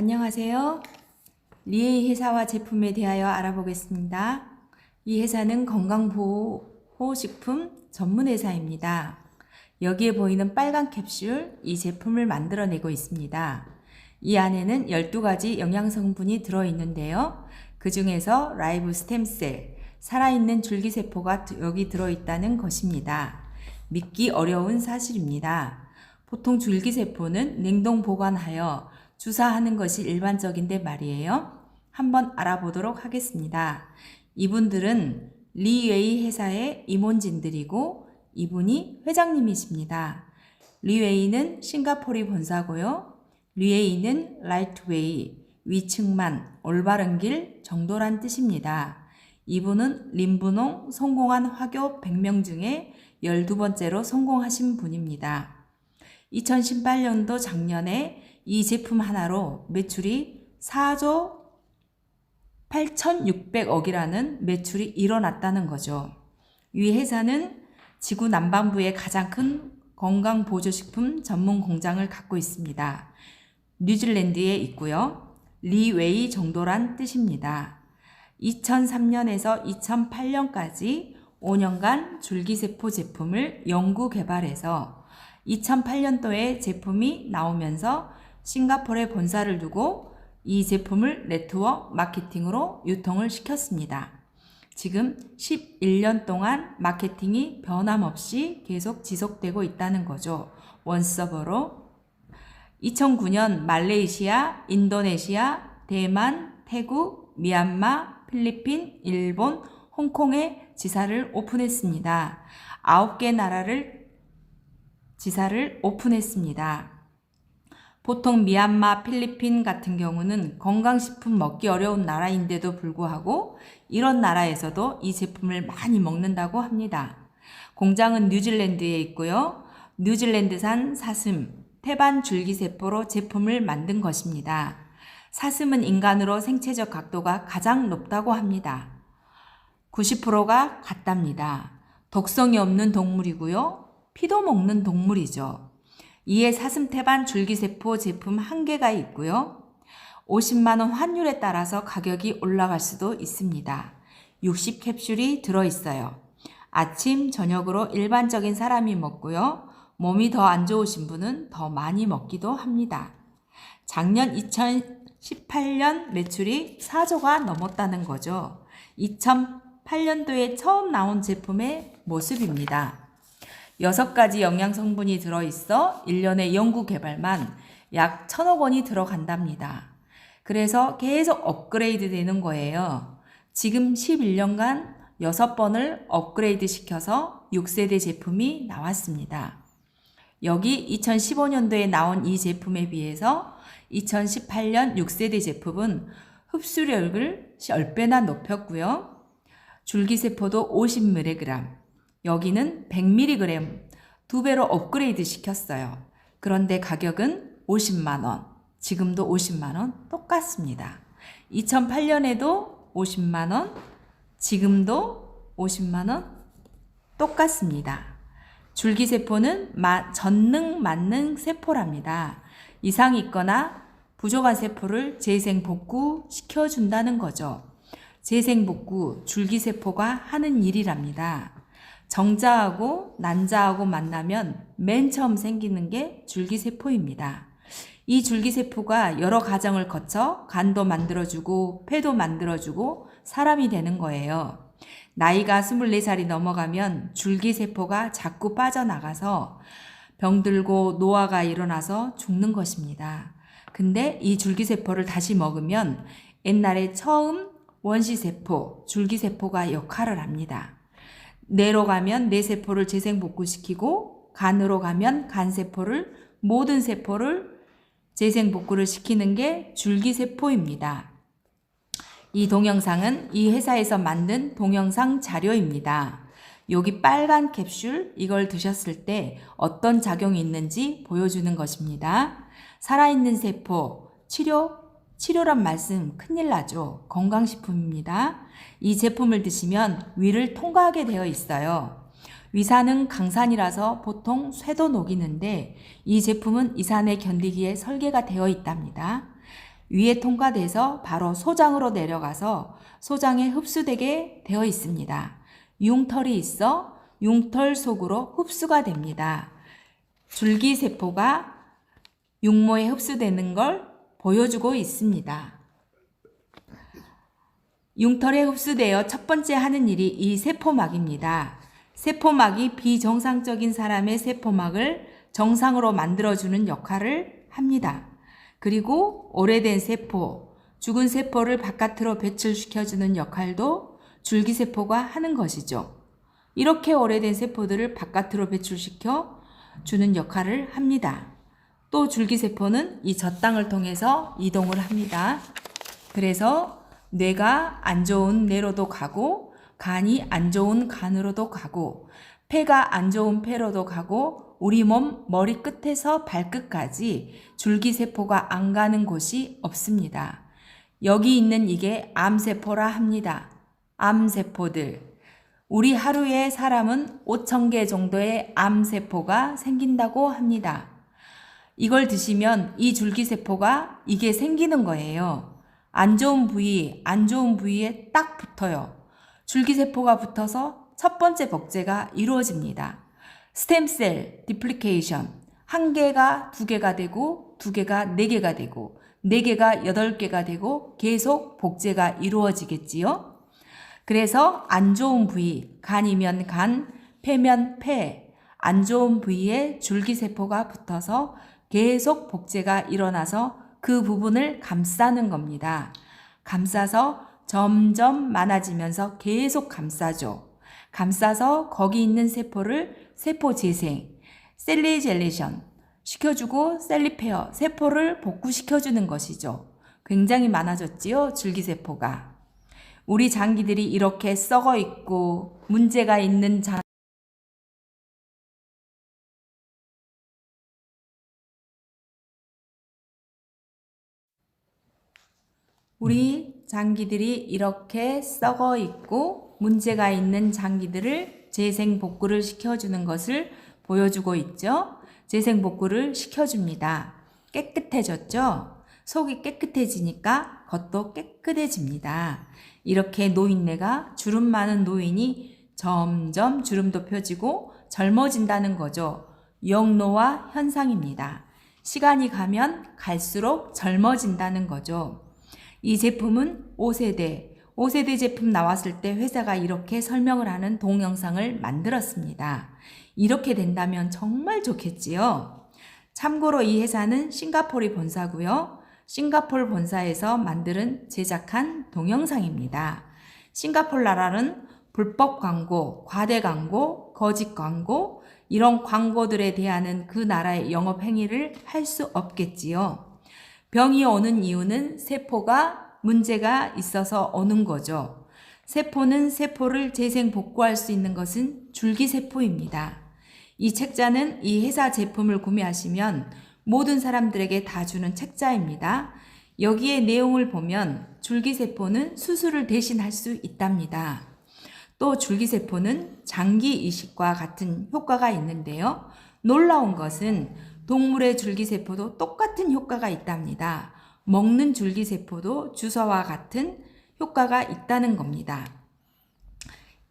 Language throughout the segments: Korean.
안녕하세요. 리에이 회사와 제품에 대하여 알아보겠습니다. 이 회사는 건강보호식품 전문 회사입니다. 여기에 보이는 빨간 캡슐, 이 제품을 만들어내고 있습니다. 이 안에는 12가지 영양성분이 들어있는데요. 그 중에서 라이브 스템셀, 살아있는 줄기세포가 여기 들어있다는 것입니다. 믿기 어려운 사실입니다. 보통 줄기세포는 냉동 보관하여 주사하는 것이 일반적인데 말이에요. 한번 알아보도록 하겠습니다. 이분들은 리웨이 회사의 임원진들이고 이분이 회장님이십니다. 리웨이는 싱가포르 본사고요. 리웨이는 라이트웨이, 위층만, 올바른 길 정도란 뜻입니다. 이분은 림부농 성공한 화교 100명 중에 12번째로 성공하신 분입니다. 2018년도 작년에 이 제품 하나로 매출이 4조 8,600억이라는 매출이 일어났다는 거죠. 이 회사는 지구 남반부에 가장 큰 건강보조식품 전문 공장을 갖고 있습니다. 뉴질랜드에 있고요. 리웨이 정도란 뜻입니다. 2003년에서 2008년까지 5년간 줄기세포 제품을 연구 개발해서 2008년도에 제품이 나오면서 싱가포르에 본사를 두고 이 제품을 네트워크 마케팅으로 유통을 시켰습니다. 지금 11년 동안 마케팅이 변함없이 계속 지속되고 있다는 거죠. 원서버로 2009년 말레이시아, 인도네시아, 대만, 태국, 미얀마, 필리핀, 일본, 홍콩에 지사를 오픈했습니다. 9개 나라를 지사를 오픈했습니다. 보통 미얀마, 필리핀 같은 경우는 건강식품 먹기 어려운 나라인데도 불구하고 이런 나라에서도 이 제품을 많이 먹는다고 합니다. 공장은 뉴질랜드에 있고요. 뉴질랜드산 사슴, 태반 줄기세포로 제품을 만든 것입니다. 사슴은 인간으로 생체적 각도가 가장 높다고 합니다. 90%가 같답니다. 독성이 없는 동물이고요. 피도 먹는 동물이죠. 이에 사슴태반 줄기세포 제품 한 개가 있고요. 50만원 환율에 따라서 가격이 올라갈 수도 있습니다. 60캡슐이 들어있어요. 아침, 저녁으로 일반적인 사람이 먹고요. 몸이 더 안 좋으신 분은 더 많이 먹기도 합니다. 작년 2018년 매출이 4조가 넘었다는 거죠. 2008년도에 처음 나온 제품의 모습입니다. 6가지 영양 성분이 들어 있어 1년의 연구 개발만 약 1천억 원이 들어간답니다. 그래서 계속 업그레이드 되는 거예요. 지금 11년간 6번을 업그레이드 시켜서 6세대 제품이 나왔습니다. 여기 2015년도에 나온 이 제품에 비해서 2018년 6세대 제품은 흡수력을 10배나 높였고요. 줄기세포도 50mg, 여기는 100mg 두 배로 업그레이드 시켰어요. 그런데 가격은 50만 원, 지금도 50만 원 똑같습니다. 2008년에도 50만 원, 지금도 50만 원 똑같습니다. 줄기세포는 전능 만능 세포랍니다. 이상이 있거나 부족한 세포를 재생 복구 시켜준다는 거죠. 재생 복구 줄기세포가 하는 일이랍니다. 정자하고 난자하고 만나면 맨 처음 생기는 게 줄기세포입니다. 이 줄기세포가 여러 과정을 거쳐 간도 만들어주고 폐도 만들어주고 사람이 되는 거예요. 나이가 24살이 넘어가면 줄기세포가 자꾸 빠져나가서 병들고 노화가 일어나서 죽는 것입니다. 근데 이 줄기세포를 다시 먹으면 옛날에 처음 원시세포, 줄기세포가 역할을 합니다. 뇌로 가면 뇌 세포를 재생 복구시키고 간으로 가면 간 세포를 모든 세포를 재생 복구를 시키는 게 줄기 세포입니다. 이 동영상은 이 회사에서 만든 동영상 자료입니다. 여기 빨간 캡슐 이걸 드셨을 때 어떤 작용이 있는지 보여주는 것입니다. 살아있는 세포 치료 치료란 말씀 큰일 나죠. 건강식품입니다. 이 제품을 드시면 위를 통과하게 되어 있어요. 위산은 강산이라서 보통 쇠도 녹이는데 이 제품은 이 산에 견디기에 설계가 되어 있답니다. 위에 통과돼서 바로 소장으로 내려가서 소장에 흡수되게 되어 있습니다. 융털이 있어 융털 속으로 흡수가 됩니다. 줄기세포가 육모에 흡수되는 걸 보여주고 있습니다. 융털에 흡수되어 첫 번째 하는 일이 이 세포막입니다. 세포막이 비정상적인 사람의 세포막을 정상으로 만들어주는 역할을 합니다. 그리고 오래된 세포, 죽은 세포를 바깥으로 배출시켜주는 역할도 줄기세포가 하는 것이죠. 이렇게 오래된 세포들을 바깥으로 배출시켜 주는 역할을 합니다. 또 줄기세포는 이 젖당을 통해서 이동을 합니다. 그래서 뇌가 안 좋은 뇌로도 가고 간이 안 좋은 간으로도 가고 폐가 안 좋은 폐로도 가고 우리 몸 머리 끝에서 발끝까지 줄기세포가 안 가는 곳이 없습니다. 여기 있는 이게 암세포라 합니다. 암세포들. 우리 하루에 사람은 5천 개 정도의 암세포가 생긴다고 합니다. 이걸 드시면 이 줄기세포가 이게 생기는 거예요. 안 좋은 부위, 안 좋은 부위에 딱 붙어요. 줄기세포가 붙어서 첫 번째 복제가 이루어집니다. 스템셀 디플리케이션. 한 개가 두 개가 되고, 두 개가 네 개가 되고, 네 개가 여덟 개가 되고, 계속 복제가 이루어지겠지요? 그래서 안 좋은 부위, 간이면 간, 폐면 폐, 안 좋은 부위에 줄기세포가 붙어서 계속 복제가 일어나서 그 부분을 감싸는 겁니다. 감싸서 점점 많아지면서 계속 감싸죠. 감싸서 거기 있는 세포를 세포 재생, 셀리젤레이션 시켜주고 셀리페어, 세포를 복구시켜주는 것이죠. 굉장히 많아졌지요, 줄기세포가. 우리 장기들이 이렇게 썩어 있고 문제가 있는 장 우리 장기들이 이렇게 썩어 있고 문제가 있는 장기들을 재생 복구를 시켜주는 것을 보여주고 있죠. 재생 복구를 시켜줍니다. 깨끗해졌죠? 속이 깨끗해지니까 겉도 깨끗해집니다. 이렇게 노인네가 주름 많은 노인이 점점 주름도 펴지고 젊어진다는 거죠. 영노화 현상입니다. 시간이 가면 갈수록 젊어진다는 거죠. 이 제품은 5세대, 5세대 제품 나왔을 때 회사가 이렇게 설명을 하는 동영상을 만들었습니다. 이렇게 된다면 정말 좋겠지요? 참고로 이 회사는 싱가포르 본사고요. 싱가포르 본사에서 만드는 제작한 동영상입니다. 싱가포르 나라는 불법 광고, 과대 광고, 거짓 광고, 이런 광고들에 대한 그 나라의 영업 행위를 할 수 없겠지요. 병이 오는 이유는 세포가 문제가 있어서 오는 거죠. 세포는 세포를 재생 복구할 수 있는 것은 줄기세포입니다. 이 책자는 이 회사 제품을 구매하시면 모든 사람들에게 다 주는 책자입니다. 여기에 내용을 보면 줄기세포는 수술을 대신할 수 있답니다. 또 줄기세포는 장기 이식과 같은 효과가 있는데요. 놀라운 것은 동물의 줄기세포도 똑같은 효과가 있답니다. 먹는 줄기세포도 주사와 같은 효과가 있다는 겁니다.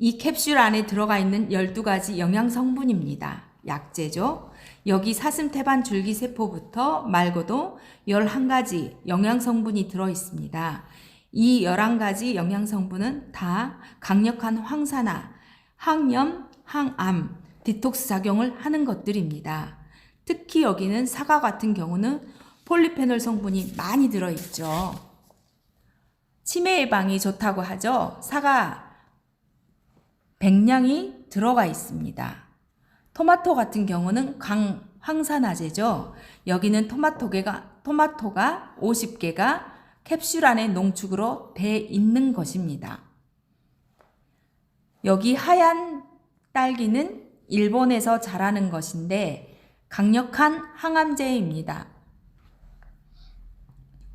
이 캡슐 안에 들어가 있는 12가지 영양 성분입니다. 약재죠. 여기 사슴태반 줄기세포부터 말고도 11가지 영양 성분이 들어 있습니다. 이 11가지 영양 성분은 다 강력한 황산화, 항염, 항암, 디톡스 작용을 하는 것들입니다. 특히 여기는 사과 같은 경우는 폴리페놀 성분이 많이 들어 있죠. 치매 예방이 좋다고 하죠. 사과 백량이 들어가 있습니다. 토마토 같은 경우는 강 황산화제죠. 여기는 토마토개가 토마토가 50개가 캡슐 안에 농축으로 돼 있는 것입니다. 여기 하얀 딸기는 일본에서 자라는 것인데 강력한 항암제입니다.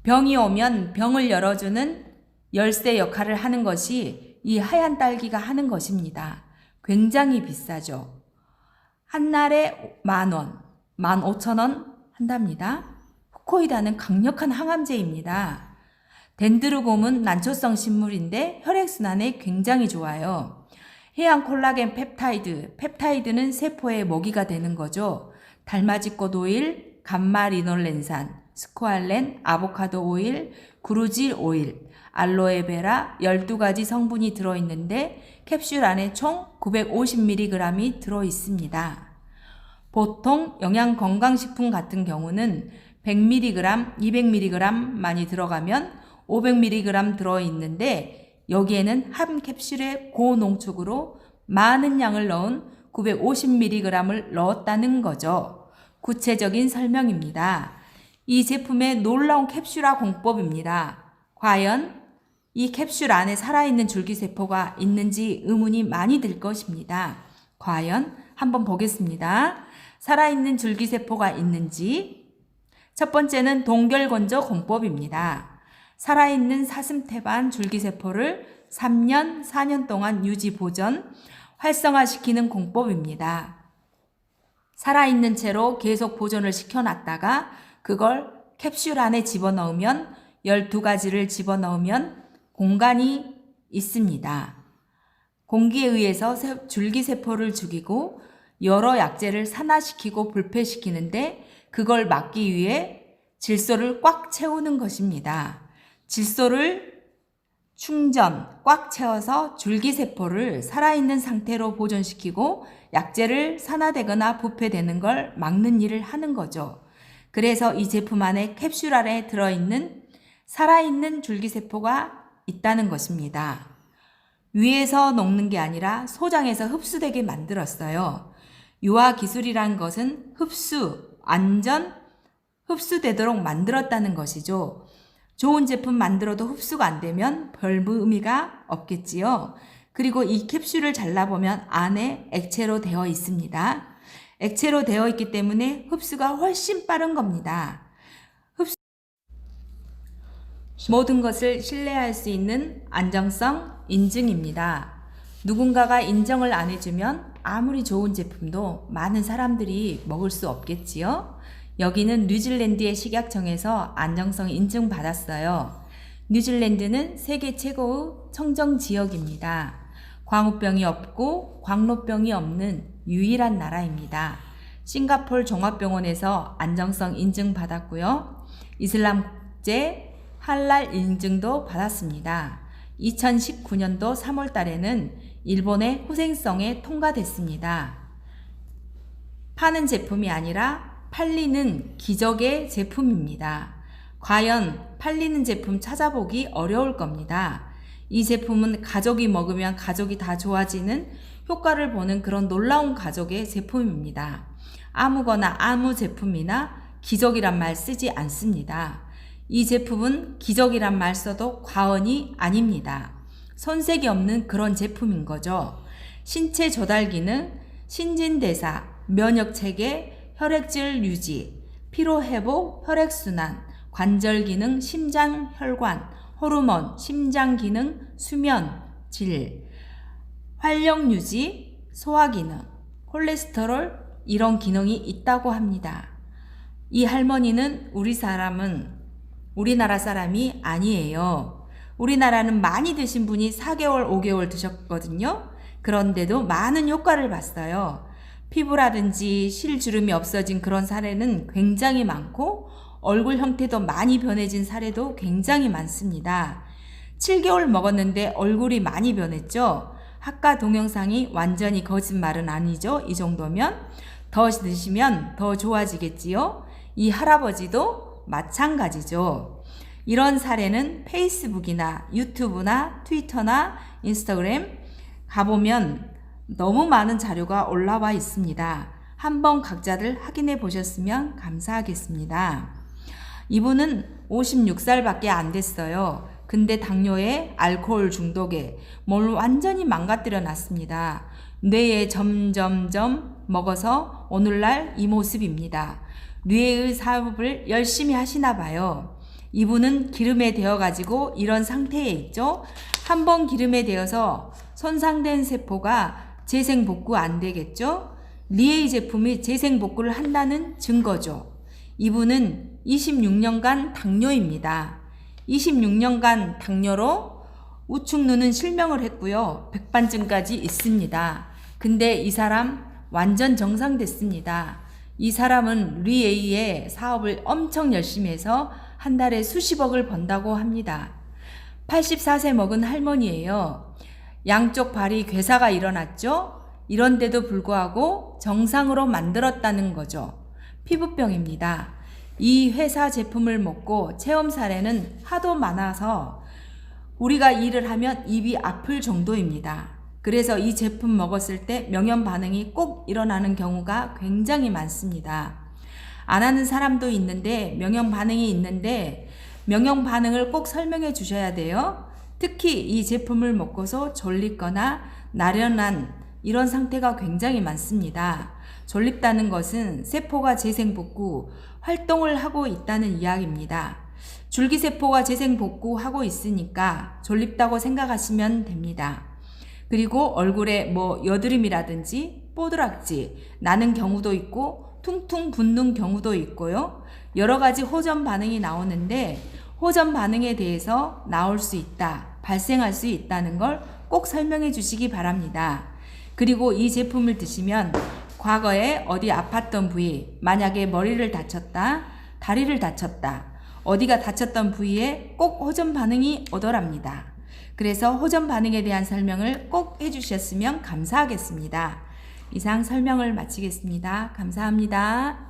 병이 오면 병을 열어주는 열쇠 역할을 하는 것이 이 하얀 딸기가 하는 것입니다. 굉장히 비싸죠. 한 날에 만 원, 만 오천 원 한답니다. 토코이다는 강력한 항암제입니다. 덴드르곰은 난초성 식물인데 혈액순환에 굉장히 좋아요. 해양 콜라겐 펩타이드, 펩타이드는 세포의 먹이가 되는 거죠. 달마지꽃 오일, 감마리놀렌산, 스코알렌, 아보카도 오일, 구루질 오일, 알로에베라 12가지 성분이 들어있는데 캡슐 안에 총 950mg이 들어있습니다. 보통 영양 건강식품 같은 경우는 100mg, 200mg 많이 들어가면 500mg 들어있는데 여기에는 한 캡슐에 고농축으로 많은 양을 넣은 950mg을 넣었다는 거죠. 구체적인 설명입니다. 이 제품의 놀라운 캡슐화 공법입니다. 과연 이 캡슐 안에 살아있는 줄기세포가 있는지 의문이 많이 들 것입니다. 과연 한번 보겠습니다. 살아있는 줄기세포가 있는지 첫 번째는 동결건조 공법입니다. 살아있는 사슴태반 줄기세포를 3년, 4년 동안 유지 보존, 활성화시키는 공법입니다. 살아있는 채로 계속 보존을 시켜놨다가 그걸 캡슐 안에 집어넣으면 12가지를 집어넣으면 공간이 있습니다. 공기에 의해서 세- 줄기세포를 죽이고 여러 약재를 산화시키고 불폐시키는데 그걸 막기 위해 질소를 꽉 채우는 것입니다. 질소를 충전, 꽉 채워서 줄기세포를 살아있는 상태로 보존시키고 약재를 산화되거나 부패되는 걸 막는 일을 하는 거죠. 그래서 이 제품 안에 캡슐 안에 들어있는 살아있는 줄기세포가 있다는 것입니다. 위에서 녹는 게 아니라 소장에서 흡수되게 만들었어요. 유화 기술이란 것은 흡수, 안전, 흡수되도록 만들었다는 것이죠. 좋은 제품 만들어도 흡수가 안 되면 별 의미가 없겠지요. 그리고 이 캡슐을 잘라보면 안에 액체로 되어 있습니다. 액체로 되어 있기 때문에 흡수가 훨씬 빠른 겁니다. 흡수 모든 것을 신뢰할 수 있는 안정성 인증입니다. 누군가가 인정을 안 해주면 아무리 좋은 제품도 많은 사람들이 먹을 수 없겠지요. 여기는 뉴질랜드의 식약청에서 안정성 인증 받았어요. 뉴질랜드는 세계 최고의 청정 지역입니다. 광우병이 없고 광로병이 없는 유일한 나라입니다. 싱가폴 종합병원에서 안정성 인증 받았고요. 이슬람 국제 할랄 인증도 받았습니다. 2019년도 3월 달에는 일본의 후생성에 통과됐습니다. 파는 제품이 아니라 팔리는 기적의 제품입니다. 과연 팔리는 제품 찾아보기 어려울 겁니다. 이 제품은 가족이 먹으면 가족이 다 좋아지는 효과를 보는 그런 놀라운 가족의 제품입니다. 아무거나 아무 제품이나 기적이란 말 쓰지 않습니다. 이 제품은 기적이란 말 써도 과언이 아닙니다. 손색이 없는 그런 제품인 거죠. 신체 조달 기능, 신진대사, 면역 체계, 혈액질 유지, 피로 회복, 혈액 순환, 관절 기능, 심장 혈관, 호르몬, 심장 기능, 수면, 질, 활력 유지, 소화 기능, 콜레스테롤 이런 기능이 있다고 합니다. 이 할머니는 우리 사람은 우리나라 사람이 아니에요. 우리나라는 많이 드신 분이 4개월, 5개월 드셨거든요. 그런데도 많은 효과를 봤어요. 피부라든지 실주름이 없어진 그런 사례는 굉장히 많고 얼굴 형태도 많이 변해진 사례도 굉장히 많습니다. 7개월 먹었는데 얼굴이 많이 변했죠? 학과 동영상이 완전히 거짓말은 아니죠? 이 정도면 더 드시면 더 좋아지겠지요? 이 할아버지도 마찬가지죠. 이런 사례는 페이스북이나 유튜브나 트위터나 인스타그램 가보면 너무 많은 자료가 올라와 있습니다. 한번 각자들 확인해 보셨으면 감사하겠습니다. 이분은 56살밖에 안 됐어요. 근데 당뇨에 알코올 중독에 뭘 완전히 망가뜨려 놨습니다. 뇌에 점점점 먹어서 오늘날 이 모습입니다. 뇌의 사업을 열심히 하시나 봐요. 이분은 기름에 되어가지고 이런 상태에 있죠. 한번 기름에 되어서 손상된 세포가 재생 복구 안 되겠죠. 리에이 제품이 재생 복구를 한다는 증거죠. 이분은 26년간 당뇨입니다. 26년간 당뇨로 우측 눈은 실명을 했고요. 백반증까지 있습니다. 근데 이 사람 완전 정상됐습니다. 이 사람은 리에이의 사업을 엄청 열심히 해서 한 달에 수십억을 번다고 합니다. 84세 먹은 할머니예요. 양쪽 발이 괴사가 일어났죠? 이런데도 불구하고 정상으로 만들었다는 거죠. 피부병입니다. 이 회사 제품을 먹고 체험 사례는 하도 많아서 우리가 일을 하면 입이 아플 정도입니다. 그래서 이 제품 먹었을 때 명현 반응이 꼭 일어나는 경우가 굉장히 많습니다. 안 하는 사람도 있는데 명현 반응이 있는데 명현 반응을 꼭 설명해 주셔야 돼요. 특히 이 제품을 먹고서 졸리거나 나련한 이런 상태가 굉장히 많습니다. 졸립다는 것은 세포가 재생복구, 활동을 하고 있다는 이야기입니다. 줄기세포가 재생복구하고 있으니까 졸립다고 생각하시면 됩니다. 그리고 얼굴에 뭐 여드름이라든지 뽀드락지 나는 경우도 있고 퉁퉁 붓는 경우도 있고요. 여러 가지 호전 반응이 나오는데 호전 반응에 대해서 나올 수 있다, 발생할 수 있다는 걸 꼭 설명해 주시기 바랍니다. 그리고 이 제품을 드시면 과거에 어디 아팠던 부위, 만약에 머리를 다쳤다, 다리를 다쳤다, 어디가 다쳤던 부위에 꼭 호전 반응이 오더랍니다. 그래서 호전 반응에 대한 설명을 꼭 해주셨으면 감사하겠습니다. 이상 설명을 마치겠습니다. 감사합니다.